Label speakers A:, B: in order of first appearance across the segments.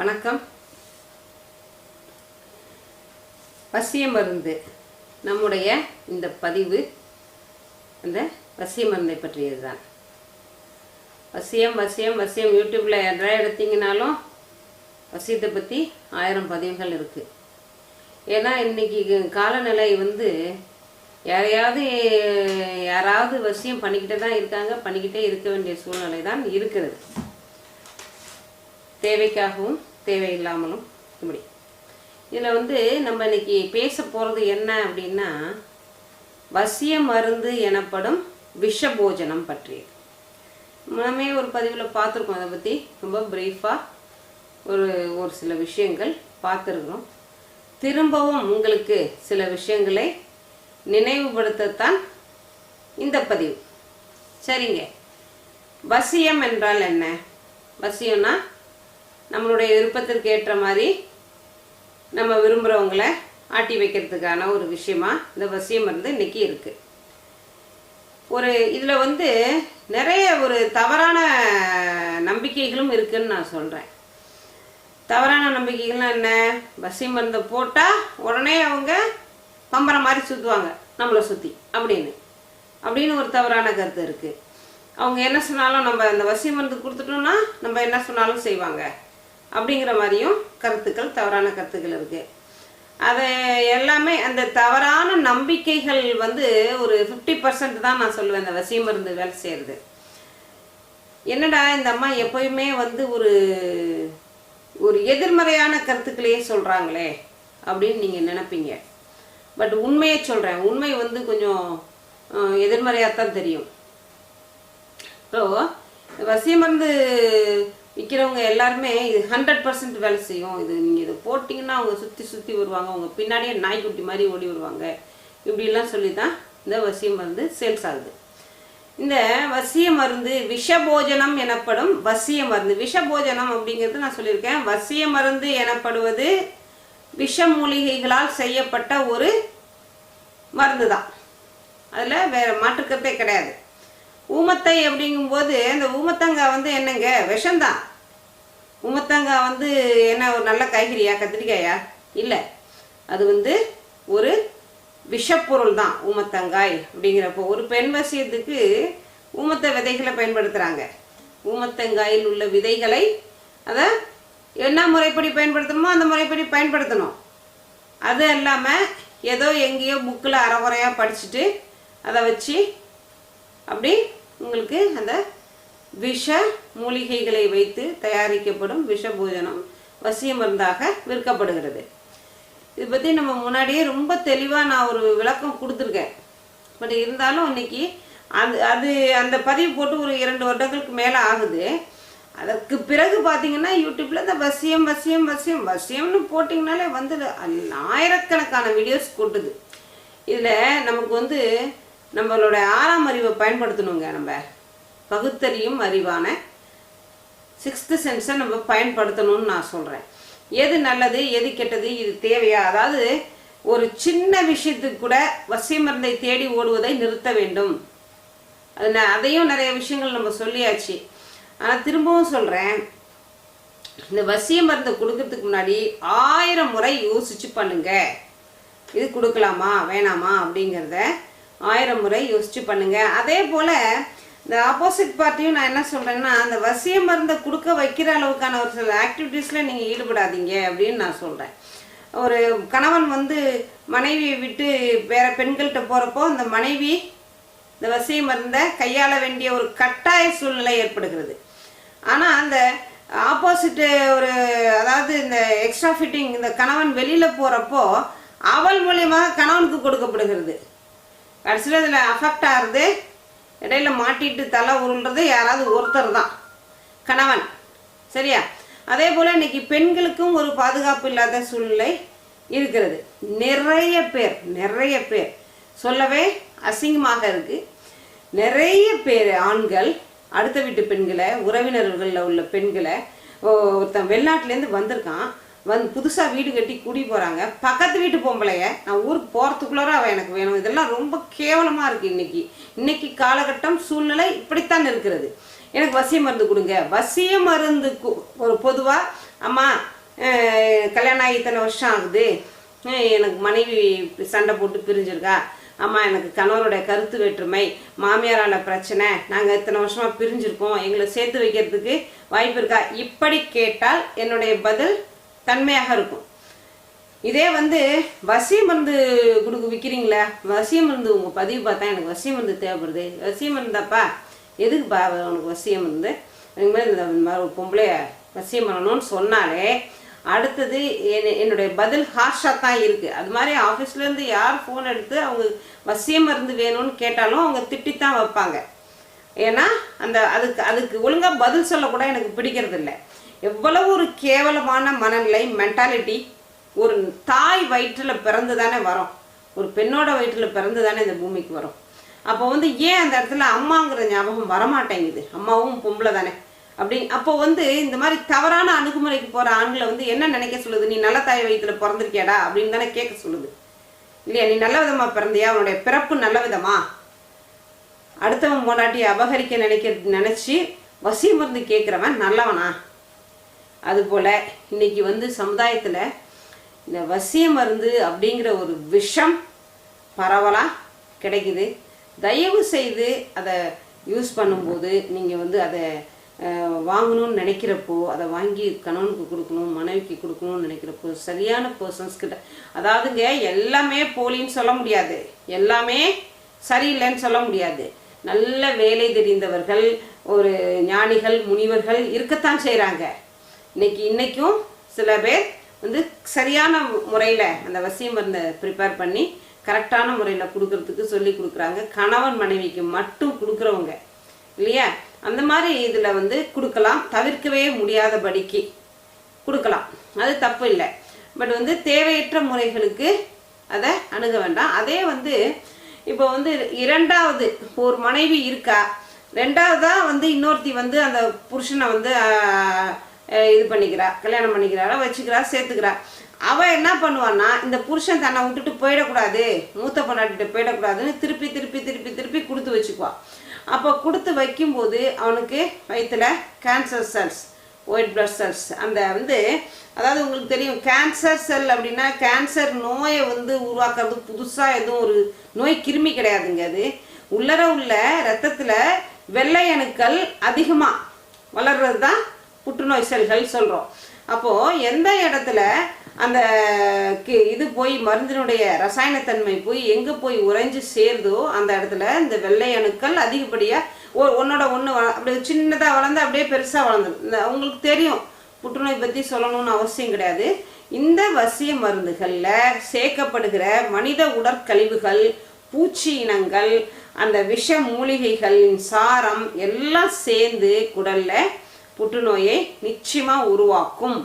A: வணக்கம். வசிய மருந்து நம்முடைய இந்த பதிவு அந்த வசிய மருந்தை பற்றியது தான் வசியம் வசியம் வசியம் யூடியூப்பில் எதாவது எடுத்தீங்கனாலும் வசியத்தை பற்றி ஆயிரம் பதிவுகள் இருக்குது ஏன்னா இன்றைக்கி காலநிலை வந்து யாரையாவது யாராவது வசியம் பண்ணிக்கிட்டே தான் இருக்காங்க பண்ணிக்கிட்டே இருக்க வேண்டிய சூழ்நிலை தான் இருக்கிறது. தேவைக்காகவும் தேவையில்லாமலும் இப்படி இதில் வந்து நம்ம இன்னைக்கு பேச போகிறது என்ன அப்படின்னா வசிய மருந்து எனப்படும் விஷ போஜனம் பற்றியது. நாமே ஒரு பதிவில் பார்த்துருக்கோம் அதை பற்றி ரொம்ப ப்ரீஃபாக ஒரு ஒரு சில விஷயங்கள் பார்த்துருக்குறோம். திரும்பவும் உங்களுக்கு சில விஷயங்களை நினைவுபடுத்தத்தான் இந்த பதிவு. சரிங்க. வசியம் என்றால் என்ன? வசியம்னா நம்மளுடைய விருப்பத்திற்கு ஏற்ற மாதிரி நம்ம விரும்புகிறவங்கள ஆட்டி வைக்கிறதுக்கான ஒரு விஷயமா இந்த வசியம் மருந்து இன்னைக்கு இருக்குது ஒரு இதில் வந்து நிறைய ஒரு தவறான நம்பிக்கைகளும் இருக்குன்னு நான் சொல்கிறேன் தவறான நம்பிக்கைகள்லாம் என்ன? வசி மருந்தை போட்டால் உடனே அவங்க பம்பரம் மாதிரி சுற்றுவாங்க நம்மளை சுற்றி அப்படின்னு. அப்படின்னு ஒரு தவறான கருத்து இருக்குது அவங்க என்ன சொன்னாலும் நம்ம அந்த வசி மருந்து கொடுத்துட்டோம்னா நம்ம என்ன சொன்னாலும் செய்வாங்க. அப்படிங்கிற மாதிரியும் கருத்துக்கள் தவறான கருத்துக்கள் இருக்குது அதை எல்லாமே அந்த தவறான நம்பிக்கைகள் வந்து ஒரு ஃபிஃப்டி பர்சன்ட் தான் நான் சொல்லுவேன் இந்த வசிய மருந்து வேலை செய்கிறது என்னடா இந்த அம்மா எப்பயுமே வந்து ஒரு ஒரு எதிர்மறையான கருத்துக்களையே சொல்கிறாங்களே அப்படின்னு நீங்கள் நினைப்பீங்க. பட் உண்மையை சொல்கிறேன் உண்மை வந்து கொஞ்சம் எதிர்மறையாக தான் தெரியும். ஸோ வசிய மருந்து விற்கிறவங்க எல்லாருமே இது ஹண்ட்ரட் பர்சன்ட் வேலை செய்யும். இது நீங்கள் இதை போட்டிங்கன்னா அவங்க சுற்றி சுற்றி வருவாங்க. அவங்க பின்னாடியே நாய்க்குட்டி மாதிரி ஓடி வருவாங்க. இப்படிலாம் சொல்லி தான் இந்த வசிய மருந்து சேல்ஸ் ஆகுது. இந்த வசிய மருந்து விஷபோஜனம் எனப்படும் வசிய மருந்து. விஷபோஜனம் அப்படிங்கிறது நான் சொல்லியிருக்கேன். வசிய மருந்து எனப்படுவது விஷ மூலிகைகளால் செய்யப்பட்ட ஒரு மருந்து தான் அதில் வேறு மாற்றுக்கிறதே கிடையாது. ஊமத்தை அப்படிங்கும்போது அந்த ஊமத்தங்காய் வந்து என்னங்க? விஷம்தான். ஊமத்தங்காய் வந்து என்ன ஒரு நல்ல காய்கறியா கத்திரிக்காயா? இல்லை. அது வந்து ஒரு விஷப்பொருள் தான் ஊமத்தங்காய் அப்படிங்கிறப்போ. ஒரு பெண் வசியத்துக்கு ஊமத்த விதைகளை பயன்படுத்துகிறாங்க ஊமத்தங்காயில் உள்ள விதைகளை அதை என்ன முறைப்படி பயன்படுத்தணுமோ அந்த முறைப்படி பயன்படுத்தணும். அது இல்லாமல் ஏதோ எங்கேயோ புக்கில் அறகுறையாக படிச்சுட்டு அதை வச்சு அப்படி உங்களுக்கு அந்த விஷ மூலிகைகளை வைத்து தயாரிக்கப்படும் விஷ பூஜனம் வசிய மருந்தாக விற்கப்படுகிறது. இதை பற்றி நம்ம முன்னாடியே ரொம்ப தெளிவாக நான் ஒரு விளக்கம் கொடுத்துருக்கேன். பட் இருந்தாலும் இன்னைக்கு அது அது அந்த பதிவு போட்டு ஒரு இரண்டு வருடங்களுக்கு மேலே ஆகுது. அதற்கு பிறகு பார்த்தீங்கன்னா யூடியூப்பில் இந்த வசியம் வசியம் வசியம் வசியம்னு போட்டிங்கனாலே வந்து ஆயிரக்கணக்கான வீடியோஸ் கொட்டுது. இதில் நமக்கு வந்து நம்மளோட ஆறாம் அறிவை பயன்படுத்தணுங்க நம்ம. பகுத்தறியும் அறிவான சிக்ஸ்த்து சென்ஸை நம்ம பயன்படுத்தணும்னு நான் சொல்கிறேன் எது நல்லது எது கெட்டது இது தேவையா? அதாவது ஒரு சின்ன விஷயத்துக்கு கூட வசியமருந்தை தேடி ஓடுவதை நிறுத்த வேண்டும். அது அதையும் நிறைய விஷயங்கள் நம்ம சொல்லியாச்சு. ஆனால் திரும்பவும் சொல்கிறேன் இந்த வசிய மருந்தை கொடுக்கறதுக்கு முன்னாடி ஆயிரம் முறை யோசிச்சு பண்ணுங்க. இது கொடுக்கலாமா? வேணாமா? அப்படிங்கிறத ஆயிரம் முறை யோசிச்சு பண்ணுங்க. அதே போல் இந்த ஆப்போசிட் பார்ட்டியும் நான் என்ன சொல்கிறேன்னா அந்த வசிய மருந்தை கொடுக்க வைக்கிற அளவுக்கான ஒரு சில ஆக்டிவிட்டீஸில் நீங்கள் ஈடுபடாதீங்க அப்படின்னு நான் சொல்கிறேன் ஒரு கணவன் வந்து மனைவியை விட்டு வேற பெண்கள்கிட்ட போகிறப்போ அந்த மனைவி இந்த வசிய மருந்தை கையாள வேண்டிய ஒரு கட்டாய சூழ்நிலை ஏற்படுகிறது. ஆனால் அந்த ஆப்போசிட்டு ஒரு அதாவது இந்த எக்ஸ்ட்ரா ஃபிட்டிங் இந்த கணவன் வெளியில் போகிறப்போ அவள் மூலியமாக கணவனுக்கு கொடுக்கப்படுகிறது. கடைசியில் இதில் அஃபெக்ட் ஆகுது. இடையில மாட்டிட்டு தலை உருன்றது யாராவது ஒருத்தர் தான். கணவன். சரியா? அதே போல் இன்னைக்கு பெண்களுக்கும் ஒரு பாதுகாப்பு இல்லாத சூழ்நிலை இருக்கிறது. நிறைய பேர் நிறைய பேர். சொல்லவே அசிங்கமாக இருக்கு. நிறைய பேர் ஆண்கள் அடுத்த வீட்டு பெண்களை உறவினர்களில் உள்ள பெண்களை ஒருத்தன் வெளிநாட்டிலேருந்து வந்திருக்கான். வந்து புதுசாக வீடு கட்டி குடி போகிறாங்க பக்கத்து வீட்டு பொம்பளைய நான் ஊருக்கு போகிறதுக்குள்ளார அவள் எனக்கு வேணும். இதெல்லாம் ரொம்ப கேவலமாக இருக்குது இன்றைக்கி இன்னைக்கு காலகட்டம் சூழ்நிலை இப்படித்தான் இருக்கிறது. எனக்கு வசிய மருந்து கொடுங்க. வசிய மருந்து கு- ஒரு பொதுவாக அம்மா கல்யாணம் ஆகி இத்தனை வருஷம் ஆகுது. எனக்கு மனைவி சண்டை போட்டு பிரிஞ்சிருக்கா. அம்மா எனக்கு கணவருடைய கருத்து வேற்றுமை மாமியாரால பிரச்சனை. நாங்கள் இத்தனை வருஷமாக பிரிஞ்சிருக்கோம். எங்களை சேர்த்து வைக்கிறதுக்கு வாய்ப்பு இருக்கா? இப்படி கேட்டால் என்னுடைய பதில் தன்மையாக இருக்கும். இதே வந்து வசிய மருந்து கொடுக்க விற்கிறீங்களே வசி மருந்து உங்கள் பதிவு பார்த்தா எனக்கு வசி மருந்து தேவைப்படுது. வசி மருந்தாப்பா எதுக்குப்பா உனக்கு வசிய மருந்து? எனக்கு மாதிரி இந்த பொம்பளைய வசியம் பண்ணணும்னு சொன்னாலே அடுத்தது என் என்னுடைய பதில் ஹார்ஷாக தான் இருக்குது அது மாதிரி ஆஃபீஸ்லேருந்து யார் ஃபோன் எடுத்து அவங்க வசிய மருந்து வேணும்னு கேட்டாலும் அவங்க திட்டித்தான் வைப்பாங்க. ஏன்னா அந்த அதுக்கு அதுக்கு ஒழுங்காக பதில் சொல்லக்கூட எனக்கு பிடிக்கிறது இல்லை எவ்வளவு ஒரு கேவலமான மனநிலை மென்டாலிட்டி ஒரு தாய் வயிற்றில் பிறந்து தானே வரோம். ஒரு பெண்ணோட வயிற்றில் பிறந்து தானே இந்த பூமிக்கு வரும். அப்போ வந்து ஏன் அந்த இடத்துல அம்மாங்கிற ஞாபகம் வரமாட்டேங்குது? அம்மாவும் பொம்பளை தானே. அப்படி அப்போ வந்து இந்த மாதிரி தவறான அணுகுமுறைக்கு போகிற ஆண்களை வந்து என்ன நினைக்க சொல்லுது? நீ நல்ல தாய் வயிற்றில் பிறந்திருக்கியாடா? அப்படின்னு தானே கேட்க சொல்லுது. இல்லையா? நீ நல்ல விதமா பிறந்தியா? உன்னுடைய பிறப்பு நல்ல விதமா? அடுத்தவன் பொண்டாட்டியை அபகரிக்க நினைக்க நினச்சி வசி மருந்து கேட்குறவன் நல்லவனா? அதுபோல் இன்றைக்கி வந்து சமுதாயத்தில் இந்த வசிய மருந்து அப்படிங்கிற ஒரு விஷம் பரவலாக கிடைக்குது. தயவு செய்து அதை யூஸ் பண்ணும்போது நீங்கள் வந்து அதை வாங்கணும்னு நினைக்கிறப்போ அதை வாங்கி கணவனுக்கு கொடுக்கணும் மனைவிக்கு கொடுக்கணும்னு நினைக்கிறப்போ சரியான பர்சன்ஸ் கிட்ட அதாவதுங்க எல்லாமே போலின்னு சொல்ல முடியாது. எல்லாமே சரியில்லைன்னு சொல்ல முடியாது. நல்ல வேலை தெரிந்தவர்கள் ஒரு ஞானிகள் முனிவர்கள் இருக்கத்தான் செய்கிறாங்க இன்னைக்கு இன்னைக்கும் சில பேர் வந்து சரியான முறையில் அந்த வசியம் மருந்தை ப்ரிப்பேர் பண்ணி கரெக்டான முறையில் கொடுக்கறதுக்கு சொல்லி கொடுக்குறாங்க. கணவன் மனைவிக்கு மட்டும் கொடுக்குறவங்க. இல்லையா? அந்த மாதிரி இதில் வந்து கொடுக்கலாம். தவிர்க்கவே முடியாதபடிக்கு கொடுக்கலாம். அது தப்பு இல்லை. பட் வந்து தேவையற்ற முறைகளுக்கு அதை அணுக வேண்டாம். அதே வந்து இப்போ வந்து இரண்டாவது ஒரு மனைவி இருக்கா? ரெண்டாவதாக வந்து இன்னொருத்தி வந்து அந்த புருஷனை வந்து இது பண்ணிக்கிறா கல்யாணம் பண்ணிக்கிறாரா வச்சுக்கிறா சேர்த்துக்கிறா. அவள் என்ன பண்ணுவான்னா இந்த புருஷன் தன்னை விட்டுட்டு போயிடக்கூடாது மூத்த பொண்டாட்டிட்ட போயிடக்கூடாதுன்னு திருப்பி திருப்பி திருப்பி திருப்பி கொடுத்து வச்சுக்குவான் அப்போ கொடுத்து வைக்கும்போது அவனுக்கு வயிற்றுல cancer cells white blood cells அந்த வந்து அதாவது உங்களுக்கு தெரியும் கேன்சர் செல் அப்படின்னா கேன்சர் நோயை வந்து உருவாக்குறது புதுசாக எதுவும் ஒரு நோய் கிருமி கிடையாதுங்க அது. உள்ளர உள்ள ரத்தத்தில் வெள்ளை அணுக்கள் அதிகமாக வளர்றது தான் புற்றுநோய் செல்கள் சொல்கிறோம் அப்போது எந்த இடத்துல அந்த கி- இது போய் மருந்தினுடைய ரசாயனத்தன்மை போய் எங்கே போய் உறைஞ்சு சேருதோ அந்த இடத்துல இந்த வெள்ளை அணுக்கள் அதிகப்படியாக ஒ ஒன்னோட ஒன்று அப்படியே சின்னதாக வளர்ந்து அப்படியே பெருசாக வளர்ந்துடும் இந்த தெரியும். புற்றுநோய் பற்றி சொல்லணும்னு அவசியம் கிடையாது. இந்த வசிய மருந்துகளில் சேர்க்கப்படுகிற மனித உடற்கழிவுகள் பூச்சி இனங்கள் அந்த விஷ மூலிகைகளின் சாரம் எல்லாம் சேர்ந்து குடலில் புற்றுநோயை நிச்சயமாக உருவாக்கும்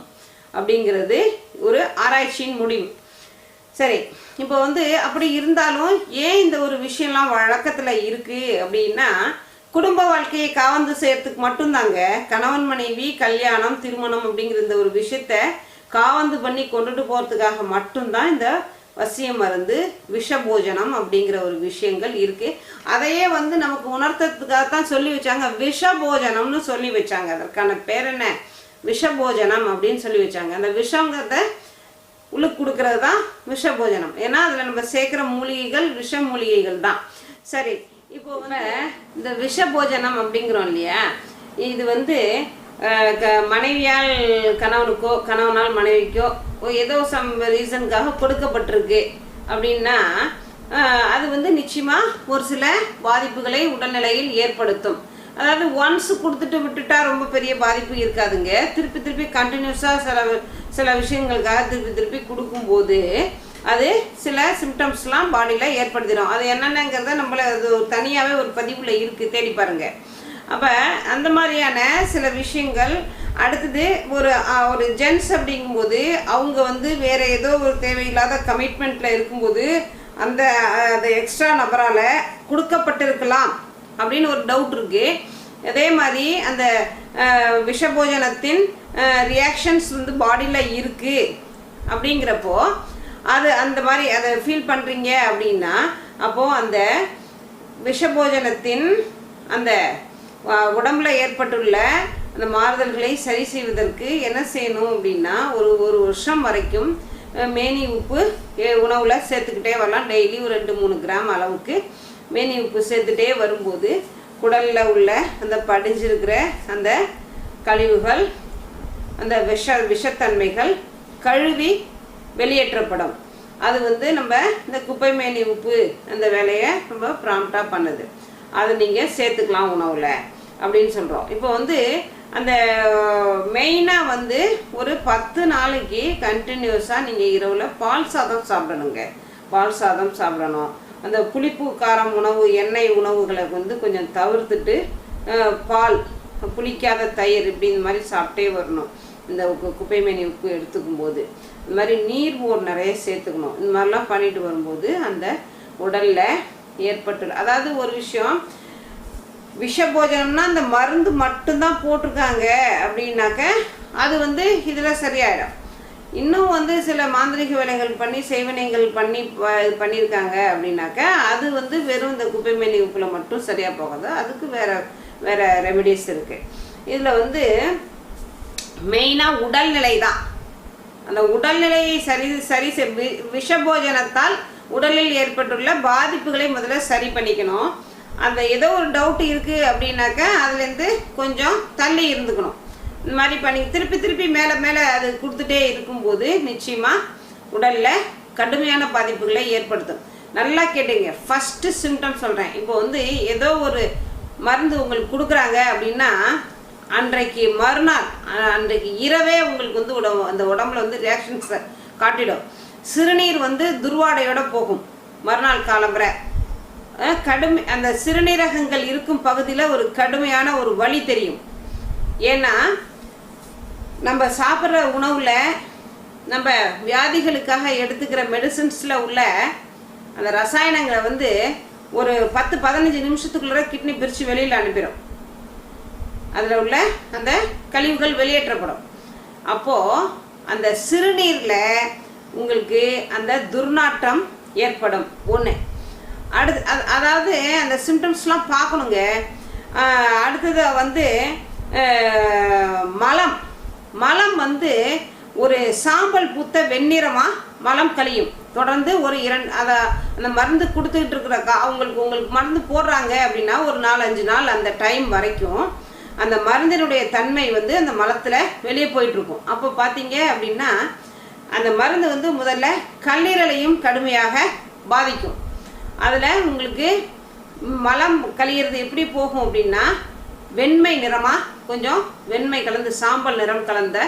A: அப்படிங்கிறது ஒரு ஆராய்ச்சியின் முடிவு. சரி இப்போ வந்து அப்படி இருந்தாலும் ஏன் இந்த ஒரு விஷயம்லாம் வழக்கத்தில் இருக்குது அப்படின்னா குடும்ப வாழ்க்கையை காவந்து செய்யறதுக்கு மட்டும்தாங்க கணவன் மனைவி கல்யாணம் திருமணம் அப்படிங்கிற இந்த ஒரு விஷயத்த காவந்து பண்ணி கொண்டுட்டு போகிறதுக்காக மட்டும்தான் இந்த வசிய மருந்து விஷபோஜனம் அப்படிங்கிற ஒரு விஷயங்கள் இருக்கு. அதையே வந்து நமக்கு உணர்த்ததுக்காக தான் சொல்லி வச்சாங்க. விஷபோஜனம்னு சொல்லி வச்சாங்க. அதற்கான பேர் என்ன? விஷபோஜனம் அப்படின்னு சொல்லி வச்சாங்க. அந்த விஷங்கிறத உள்ளுக்கு கொடுக்கறது தான் விஷபோஜனம். ஏன்னா அதில் நம்ம சேர்க்குற மூலிகைகள் விஷ மூலிகைகள் தான். சரி இப்போ இந்த விஷபோஜனம் அப்படிங்கிறோம் இல்லையா? இது வந்து க- மனைவியால் கணவனுக்கோ கணவனால் மனைவிக்கோ ஓ, ஏதோ சம் ரீசனுக்காக கொடுக்கப்பட்டிருக்கு. அப்படின்னா அது வந்து நிச்சயமாக ஒரு சில பாதிப்புகளை உடல்நிலையில் ஏற்படுத்தும். அதாவது ஒன்ஸ் கொடுத்துட்டு விட்டுட்டா ரொம்ப பெரிய பாதிப்பு இருக்காதுங்க. திருப்பி திருப்பி கண்டினியூஸாக சில சில விஷயங்களுக்காக திருப்பி திருப்பி கொடுக்கும்போது அது சில சிம்டம்ஸ்லாம் பாடியில் ஏற்படுத்திடும். அது என்னென்னங்கிறத நம்மள அது தனியாகவே ஒரு பதிவில் இருக்குது தேடி பாருங்கள் அப்போ அந்த மாதிரியான சில விஷயங்கள் அடுத்தது ஒரு ஒரு ஜென்ஸ் அப்படிங்கும்போது அவங்க வந்து வேற ஏதோ ஒரு தேவையில்லாத கமிட்மெண்ட்டில் இருக்கும்போது அந்த அந்த எக்ஸ்ட்ரா நபரால் கொடுக்கப்பட்டிருக்கலாம் அப்படின்னு ஒரு டவுட் இருக்குது அதே மாதிரி அந்த விஷபோஜனத்தின் ரியாக்ஷன்ஸ் வந்து பாடியில் இருக்குது அப்படிங்கிறப்போ அது அந்த மாதிரி அதை ஃபீல் பண்ணுறீங்க அப்படின்னா அப்போது அந்த விஷபோஜனத்தின் அந்த உடம்புல ஏற்பட்டுள்ள அந்த மாறுதல்களை சரி செய்வதற்கு என்ன செய்யணும் அப்படின்னா ஒரு ஒரு வருஷம் வரைக்கும் மேனி உப்பு உணவில் சேர்த்துக்கிட்டே வரலாம். டெய்லி ஒரு ரெண்டு மூணு கிராம் அளவுக்கு மேனி உப்பு சேர்த்துட்டே வரும்போது குடலில் உள்ள அந்த படிஞ்சிருக்கிற அந்த கழிவுகள் அந்த விஷ விஷத்தன்மைகள் கழுவி வெளியேற்றப்படும். அது வந்து நம்ம இந்த குப்பை மேனி உப்பு அந்த வேலையை ரொம்ப ப்ராம்ப்டாக பண்ணுது. அதை நீங்கள் சேர்த்துக்கலாம் உணவில். அப்படின்னு சொல்கிறோம் இப்போ வந்து அந்த மெயினாக வந்து ஒரு பத்து நாளைக்கு கண்டினியூஸாக நீங்கள் இரவில் பால் சாதம் சாப்பிடணுங்க. பால் சாதம் சாப்பிடணும். அந்த புளிப்பு காரம் உணவு எண்ணெய் உணவுகளை வந்து கொஞ்சம் தவிர்த்துட்டு பால் புளிக்காத தயிர் இப்படி இந்த மாதிரி சாப்பிட்டே வரணும். இந்த குப்பை மேனி உப்பு எடுத்துக்கும் போது இந்த மாதிரி நீர் மோர் நிறைய சேர்த்துக்கணும். இந்த மாதிரிலாம் பண்ணிட்டு வரும்போது அந்த உடலில் ஏற்பட்டு அதாவது ஒரு விஷயம் விஷபோஜனம்னா அந்த மருந்து மட்டும்தான் போட்டிருக்காங்க அப்படின்னாக்க அது வந்து இதில் சரியாயிடும். இன்னும் வந்து சில மாந்திரிக வேலைகள் பண்ணி செய்வனைகள் பண்ணி ப- இது பண்ணியிருக்காங்க அப்படின்னாக்க அது வந்து வெறும் இந்த குப்பை மேனி உப்பில் மட்டும் சரியாக போகாது. அதுக்கு வேற வேற ரெமிடிஸ் இருக்குது இதில் வந்து மெயினாக உடல்நிலை தான். அந்த உடல்நிலையை சரி சரி செ- வி- விஷபோஜனத்தால் உடலில் ஏற்பட்டுள்ள பாதிப்புகளை முதல்ல சரி பண்ணிக்கணும். அந்த ஏதோ ஒரு டவுட் இருக்குது அப்படின்னாக்கா அதுலேருந்து கொஞ்சம் தள்ளி இருந்துக்கணும். இந்த மாதிரி பண்ணி திருப்பி திருப்பி மேலே மேலே அது கொடுத்துட்டே இருக்கும்போது நிச்சயமாக உடலில் கடுமையான பாதிப்புகளை ஏற்படுத்தும். நல்லா கேட்டுங்க. ஃபஸ்ட்டு சிம்டம் சொல்கிறேன் இப்போ வந்து ஏதோ ஒரு மருந்து உங்களுக்கு கொடுக்குறாங்க அப்படின்னா அன்றைக்கு மறுநாள் அன்றைக்கு இரவே உங்களுக்கு வந்து உடம்பு அந்த உடம்புல வந்து ரியாக்ஷன்ஸை காட்டிடும். சிறுநீர் வந்து துர்வாடையோட போகும். மறுநாள் காலம்பரை. கடுமை அந்த சிறுநீரகங்கள் இருக்கும் பகுதியில் ஒரு கடுமையான ஒரு வழி தெரியும். ஏன்னா நம்ம சாப்பிட்ற உணவில் நம்ம வியாதிகளுக்காக எடுத்துக்கிற மெடிசின்ஸில் உள்ள அந்த ரசாயனங்களை வந்து ஒரு பத்து பதினஞ்சு நிமிஷத்துக்குள்ளே கிட்னி பிரித்து வெளியில் அனுப்பிடும் அதில் உள்ள அந்த கழிவுகள் வெளியேற்றப்படும். அப்போது அந்த சிறுநீரில் உங்களுக்கு அந்த துர்நாற்றம் ஏற்படும். ஒன்று அடுத்து அதாவது அந்த சிம்டம்ஸ்லாம் பார்க்கணுங்க. அடுத்தது வந்து மலம். மலம் வந்து ஒரு சாம்பல் பூத்த வெண்ணிறமாக மலம் கழியும். தொடர்ந்து ஒரு இரண்டு அதை அந்த மருந்து கொடுத்துக்கிட்டு இருக்கிறக்கா அவங்களுக்கு உங்களுக்கு மருந்து போடுறாங்க அப்படின்னா ஒரு நாலஞ்சு நாள் அந்த டைம் வரைக்கும் அந்த மருந்தினுடைய தன்மை வந்து அந்த மலத்தில் வெளியே போயிட்டுருக்கும். அப்போ பார்த்தீங்க அப்படின்னா அந்த மருந்து வந்து முதல்ல கல்லீரலையும் கடுமையாக பாதிக்கும். அதில் உங்களுக்கு மலம் கழியிறது எப்படி போகும் அப்படின்னா வெண்மை நிறமாக கொஞ்சம் வெண்மை கலந்து சாம்பல் நிறம் கலந்த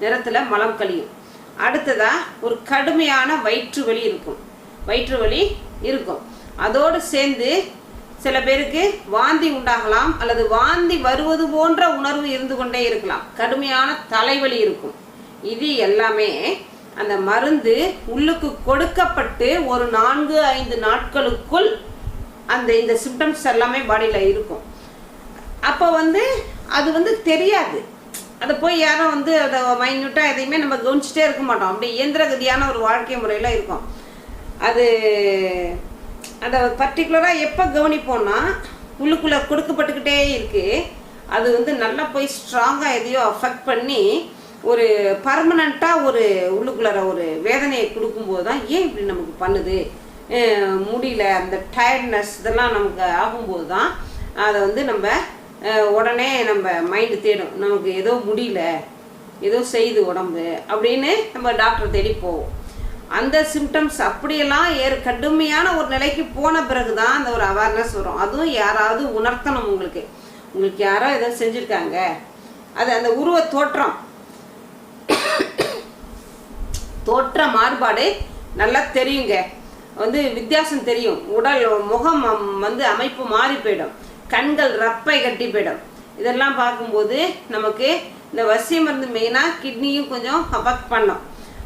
A: நிறத்தில் மலம் கழியும். அடுத்ததாக ஒரு கடுமையான வயிற்று வலி இருக்கும். வயிற்று வலி இருக்கும். அதோடு சேர்ந்து சில பேருக்கு வாந்தி உண்டாகலாம் அல்லது வாந்தி வருவது போன்ற உணர்வு இருந்து கொண்டே இருக்கலாம். கடுமையான தலைவலி இருக்கும். இது எல்லாமே அந்த மருந்து உள்ளுக்கு கொடுக்கப்பட்டு ஒரு நான்கு ஐந்து நாட்களுக்குள் அந்த இந்த சிம்டம்ஸ் எல்லாமே பாடியில் இருக்கும். அப்போ வந்து அது வந்து தெரியாது. அதை போய் யாரும் வந்து அதை மைன்யூட்டாக எதையுமே நம்ம கவனிச்சிட்டே இருக்க மாட்டோம். அப்படி இயந்திரகதியான ஒரு வாழ்க்கை முறையில் இருக்கும். அது அதை பர்டிகுலராக எப்போ கவனிப்போம்னா உள்ளுக்குள்ளே கொடுக்கப்பட்டுக்கிட்டே இருக்குது அது வந்து நல்லா போய் ஸ்ட்ராங்காக எதையோ அஃபெக்ட் பண்ணி ஒரு பர்மனண்ட்டாக ஒரு உள்ளுக்குள்ளார ஒரு வேதனையை கொடுக்கும்போது தான் ஏன் இப்படி நமக்கு பண்ணுது? முடியல அந்த டயர்ட்னஸ் இதெல்லாம் நமக்கு ஆகும்போது தான் அதை வந்து நம்ம உடனே நம்ம மைண்டு தேடும். நமக்கு ஏதோ முடியல ஏதோ செய்து உடம்பு அப்படின்னு நம்ம டாக்டர் தேடி போவோம். அந்த சிம்டம்ஸ் அப்படியெல்லாம் ஏறு கடுமையான ஒரு நிலைக்கு போன பிறகு தான் அந்த ஒரு அவேர்னஸ் வரும். அதுவும் யாராவது உணர்த்தணும் உங்களுக்கு. உங்களுக்கு யாரோ ஏதோ செஞ்சுருக்காங்க. அது அந்த உருவ தோற்றம். தோற்ற மாறுபாடு நல்லா தெரியுங்க. வந்து வித்தியாசம் தெரியும். உடல் முகம் வந்து அமைப்பு மாறி போயிடும். கண்கள் ரப்பை கட்டி போயிடும். இதெல்லாம் பார்க்கும்போது நமக்கு இந்த வசிய மருந்து மெயினாக கிட்னியும் கொஞ்சம் அஃபெக்ட் பண்ணும்.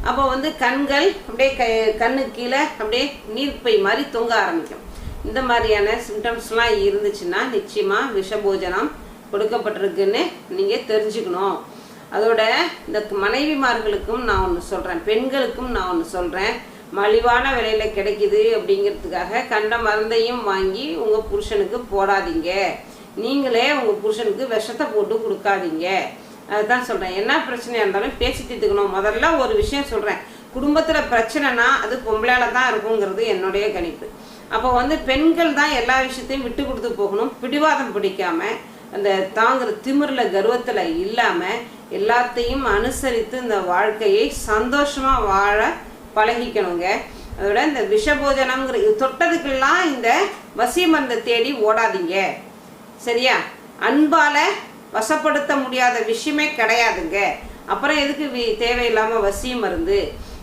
A: அப்போ வந்து கண்கள் அப்படியே க கண்ணு கீழே அப்படியே நீர்ப்பை மாதிரி தொங்க ஆரம்பிக்கும். இந்த மாதிரியான சிம்டம்ஸ்லாம் இருந்துச்சுன்னா நிச்சயமாக விஷபோஜனம் கொடுக்கப்பட்டிருக்குன்னு நீங்கள் தெரிஞ்சுக்கணும். அதோட இந்த மனைவிமார்களுக்கும் நான் ஒன்று சொல்கிறேன் பெண்களுக்கும் நான் ஒன்று சொல்கிறேன் மலிவான விலையில் கிடைக்குது அப்படிங்கிறதுக்காக கண்ட மருந்தையும் வாங்கி உங்கள் புருஷனுக்கு போடாதீங்க. நீங்களே உங்கள் புருஷனுக்கு விஷத்தை போட்டு கொடுக்காதீங்க. அதுதான் சொல்கிறேன் என்ன பிரச்சனையாக இருந்தாலும் பேசி தீர்த்துக்கணும். முதல்ல ஒரு விஷயம் சொல்கிறேன் குடும்பத்தில் பிரச்சனைனா அது பொம்பளையால தான் இருக்குங்கிறது என்னுடைய கணிப்பு. அப்போ வந்து பெண்கள் தான் எல்லா விஷயத்தையும் விட்டு கொடுத்து போகணும். பிடிவாதம் பிடிக்காமல் அந்த தாங்குற திமிரில் கர்வத்தில் இல்லாமல் எல்லாத்தையும் அனுசரித்து இந்த வாழ்க்கையை சந்தோஷமாக வாழ பழகிக்கணுங்க. அதோட இந்த விஷபோஜனங்கிற தொட்டதுக்கெல்லாம் இந்த வசிய மருந்தை தேடி ஓடாதீங்க. சரியா? அன்பால் வசப்படுத்த முடியாத விஷயமே கிடையாதுங்க. அப்புறம் எதுக்கு வி தேவையில்லாமல் வசிய மருந்து?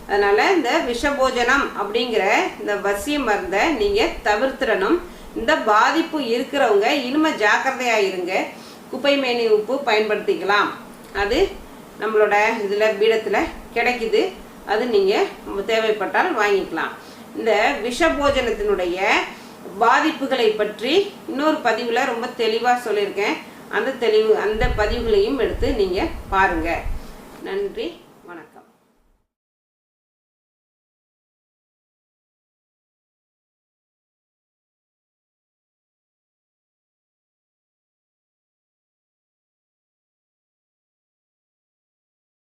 A: அதனால் இந்த விஷபோஜனம் அப்படிங்கிற இந்த வசிய மருந்தை நீங்கள் தவிர்த்துடணும். இந்த பாதிப்பு இருக்கிறவங்க இனிமே ஜாக்கிரதையாக இருங்க. குப்பை மேனி உப்பு பயன்படுத்திக்கலாம். அது நம்மளோட இதில் பீடத்தில் கிடைக்குது. அது நீங்கள் தேவைப்பட்டால் வாங்கிக்கலாம். இந்த விஷபோஜனத்தினுடைய பாதிப்புகளை பற்றி இன்னொரு பதிவில் ரொம்ப தெளிவாக சொல்லியிருக்கேன். அந்த தெளிவு அந்த பதிவுகளையும் எடுத்து நீங்கள் பாருங்கள் நன்றி.